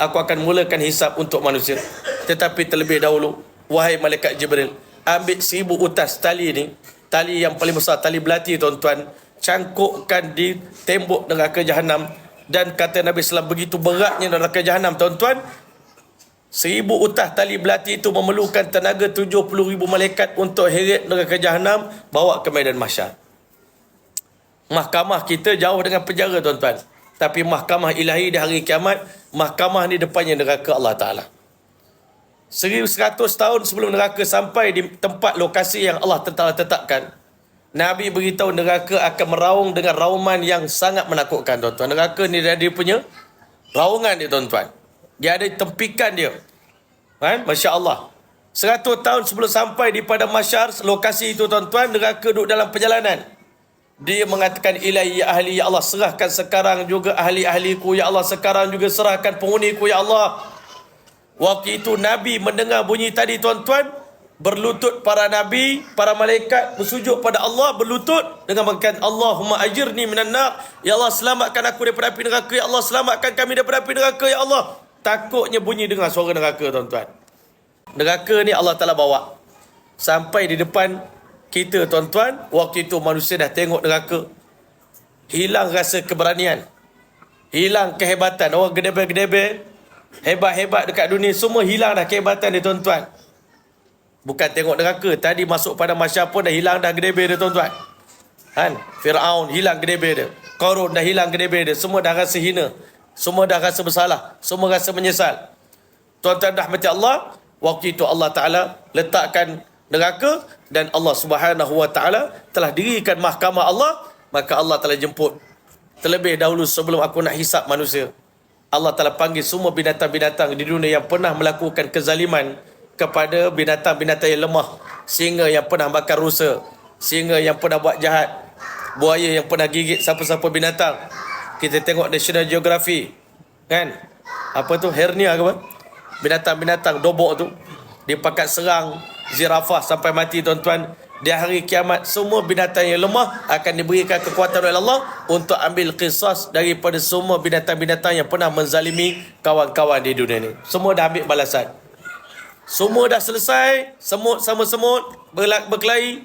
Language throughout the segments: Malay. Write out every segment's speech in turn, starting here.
aku akan mulakan hisap untuk manusia. Tetapi terlebih dahulu, wahai malaikat Jibril, ambil seribu utas tali ni, tali yang paling besar, tali belati tuan-tuan, cangkukkan di tembok neraka jahanam dan kata Nabi SAW begitu beratnya neraka jahanam tuan-tuan Seribu utah tali belati itu memerlukan tenaga 70 ribu malaikat untuk heret neraka jahanam bawa ke medan mahsyar. Mahkamah kita jauh dengan penjara tuan-tuan. Tapi mahkamah ilahi di hari kiamat, mahkamah ni depannya neraka Allah Ta'ala. 1100 tahun sebelum neraka sampai di tempat lokasi yang Allah telah tetapkan. Nabi beritahu neraka akan meraung dengan rauman yang sangat menakutkan tuan-tuan. Neraka ni dia, punya raungan dia tuan-tuan. Dia ada tempikan dia. Kan? Masya Allah. Seratus tahun sebelum sampai di pada masyar, lokasi itu tuan-tuan, neraka duduk dalam perjalanan. Dia mengatakan, ilahi ya ahli, ya Allah, serahkan sekarang juga ahli-ahliku, ya Allah, sekarang juga serahkan penghuniku, ya Allah. Waktu itu Nabi mendengar bunyi tadi tuan-tuan, berlutut para Nabi, para malaikat bersujud pada Allah, berlutut dengan mengatakan, Allahumma ajirni minan nar, ya Allah, selamatkan aku daripada api neraka, ya Allah, selamatkan kami daripada api neraka, ya Allah. Takutnya bunyi dengan suara neraka tuan-tuan. Neraka ni Allah Ta'ala bawa. Sampai di depan kita tuan-tuan. Waktu itu manusia dah tengok neraka. Hilang rasa keberanian. Hilang kehebatan. Orang gedebe-gedebe. Hebat-hebat dekat dunia. Semua hilang dah kehebatan dia tuan-tuan. Bukan tengok neraka. Tadi masuk pada masyarakat pun dah hilang dah gedebe dia tuan-tuan. Kan? Fir'aun hilang gedebe dia. Korun dah hilang gedebe dia. Semua dah rasa hina. Semua dah rasa bersalah. Semua rasa menyesal. Tuan-tuan rahmati Allah, waktu itu Allah Ta'ala letakkan neraka dan Allah Subhanahu Wa Ta'ala telah dirikan mahkamah Allah, maka Allah telah jemput. Terlebih dahulu sebelum aku nak hisap manusia. Allah telah panggil semua binatang-binatang di dunia yang pernah melakukan kezaliman kepada binatang-binatang yang lemah. Sehingga yang pernah makan rusa. Sehingga yang pernah buat jahat. Buaya yang pernah gigit siapa-siapa binatang kita tengok National Geography kan apa tu hernia ke apa binatang-binatang dobok tu dia pakat serang zirafah sampai mati tuan-tuan. Di hari kiamat semua binatang yang lemah akan diberikan kekuatan oleh Allah untuk ambil kisah daripada semua binatang-binatang yang pernah menzalimi kawan-kawan di dunia ini semua dah ambil balasan. Semua dah selesai semut sama semut berkelahi.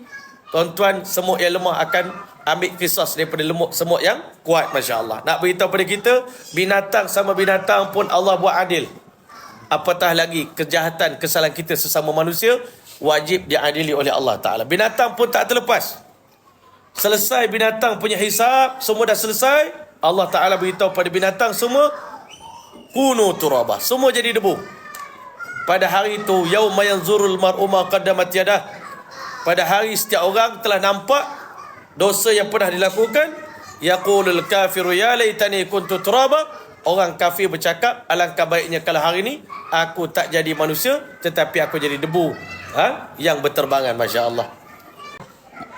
Tuan-tuan semut yang lemah akan ambil kisah daripada lemuk semut yang kuat Masya Allah nak beritahu pada kita binatang sama binatang pun Allah buat adil. Apatah lagi kejahatan kesalahan kita sesama manusia wajib diadili oleh Allah Ta'ala. Binatang pun tak terlepas. Selesai binatang punya hisap semua dah selesai Allah Ta'ala beritahu pada binatang semua kunu turabah semua jadi debu. Pada hari itu yauma yanzurul mar'u ma qaddamat yadah. Pada hari setiap orang telah nampak dosa yang pernah dilakukan yaqulul kafiru ya laitani kuntu turaba. Orang kafir bercakap alangkah baiknya kalau hari ini aku tak jadi manusia tetapi aku jadi debu ha? Yang berterbangan masya-Allah.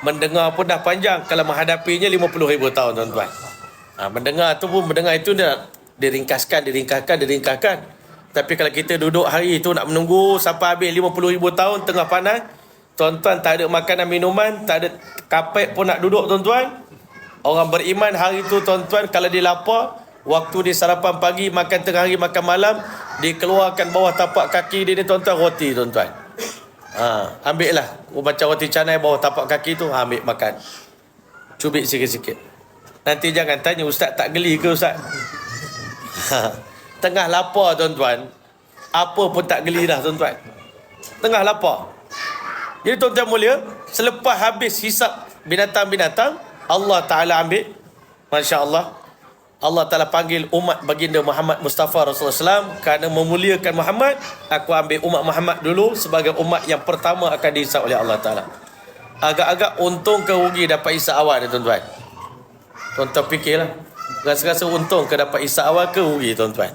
Mendengar pun dah panjang. Kalau menghadapinya 50 ribu tahun tuan-tuan. Ha, mendengar tu pun mendengar itu dah diringkaskan diringkaskan diringkaskan. Tapi kalau kita duduk hari itu nak menunggu sampai habis 50 ribu tahun tengah panas Tuan-tuan tak ada makanan minuman, tak ada kapek pun nak duduk tuan-tuan. Orang beriman hari tu tuan-tuan kalau dia lapar, waktu dia sarapan pagi, makan tengah hari, makan malam, dikeluarkan bawah tapak kaki dia ni tuan-tuan roti tuan-tuan. Ha, ambil lah. Macam roti canai bawah tapak kaki tu, ha, ambil makan. Cubit sikit-sikit. Nanti jangan tanya, Ustaz tak geli ke Ustaz? Ha, tengah lapar tuan-tuan, apa pun tak geli dah tuan-tuan. Tengah lapar. Jadi tuan-tuan mulia, selepas habis hisap binatang-binatang, Allah Ta'ala ambil, Masya Allah, Allah Ta'ala panggil umat baginda Muhammad Mustafa Rasulullah SAW kerana memuliakan Muhammad, aku ambil umat Muhammad dulu sebagai umat yang pertama akan dihisap oleh Allah Ta'ala. Agak-agak untung ke rugi dapat hisap awal ni tuan-tuan? Tuan-tuan fikirlah. Rasa-rasa untung ke dapat hisap awal ke rugi tuan-tuan?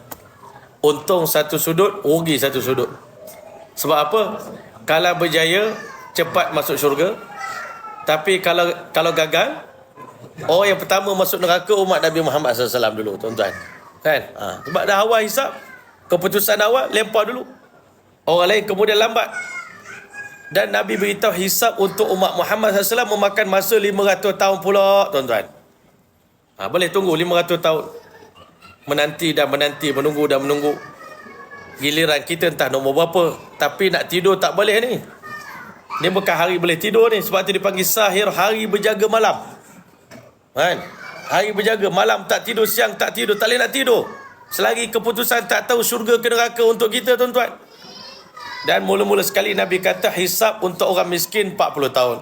Untung satu sudut, rugi satu sudut. Sebab apa? Kalau berjaya, cepat masuk syurga. Tapi kalau kalau gagal, orang yang pertama masuk neraka umat Nabi Muhammad SAW dulu, tuan-tuan. Kan? Ha. Sebab dah awal hisap, keputusan awal, lempar dulu. Orang lain kemudian lambat. Dan Nabi beritahu hisap untuk umat Muhammad SAW memakan masa 500 tahun pula, tuan-tuan. Ha, boleh tunggu 500 tahun. Menanti dan menanti, menunggu dan menunggu. Giliran kita entah nombor berapa. Tapi nak tidur tak boleh ni. Ni bukan hari boleh tidur ni. Sebab tu dipanggil sahir hari berjaga malam. Kan? Hari berjaga malam tak tidur, siang tak tidur, tak boleh nak tidur. Selagi keputusan tak tahu syurga ke neraka untuk kita tuan-tuan. Dan mula-mula sekali Nabi kata hisap untuk orang miskin 40 tahun.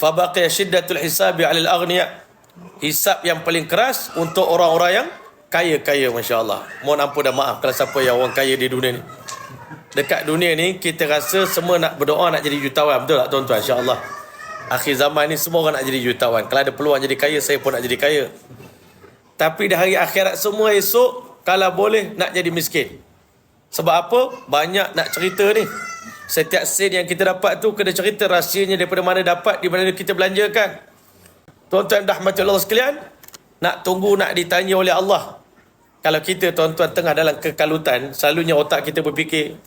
Fabaqiya syiddatul hisabi 'alal aghniya. Hisap yang paling keras untuk orang-orang yang kaya-kaya masya-Allah. Mohon ampun dan maaf kalau siapa yang orang kaya di dunia ni. Dekat dunia ni kita rasa semua nak berdoa nak jadi jutawan, betul tak tuan-tuan? Insya-Allah. Akhir zaman ni semua orang nak jadi jutawan. Kalau ada peluang jadi kaya, saya pun nak jadi kaya. Tapi di hari akhirat semua esok kalau boleh nak jadi miskin. Sebab apa? Banyak nak cerita ni. Setiap sen yang kita dapat tu kena cerita rahsianya daripada mana dapat, di mana kita belanjakan. Tuan-tuan dah mati Allah sekalian, nak tunggu nak ditanya oleh Allah. Kalau kita tuan-tuan tengah dalam kekalutan, selalunya otak kita berfikir,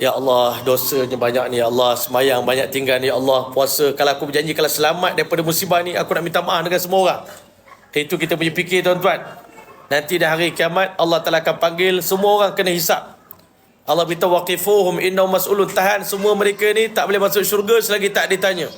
Ya Allah, dosanya banyak ni, Ya Allah, semayang banyak tinggal ni, Ya Allah, puasa. Kalau aku berjanji, kalau selamat daripada musibah ni, aku nak minta maaf dengan semua orang. Itu kita punya fikir tuan-tuan. Nanti dah hari kiamat, Allah Ta'ala akan panggil, semua orang kena hisap. Allah beritahu waqifuhum innahum mas'ulun tahan semua mereka ni tak boleh masuk syurga selagi tak ditanya.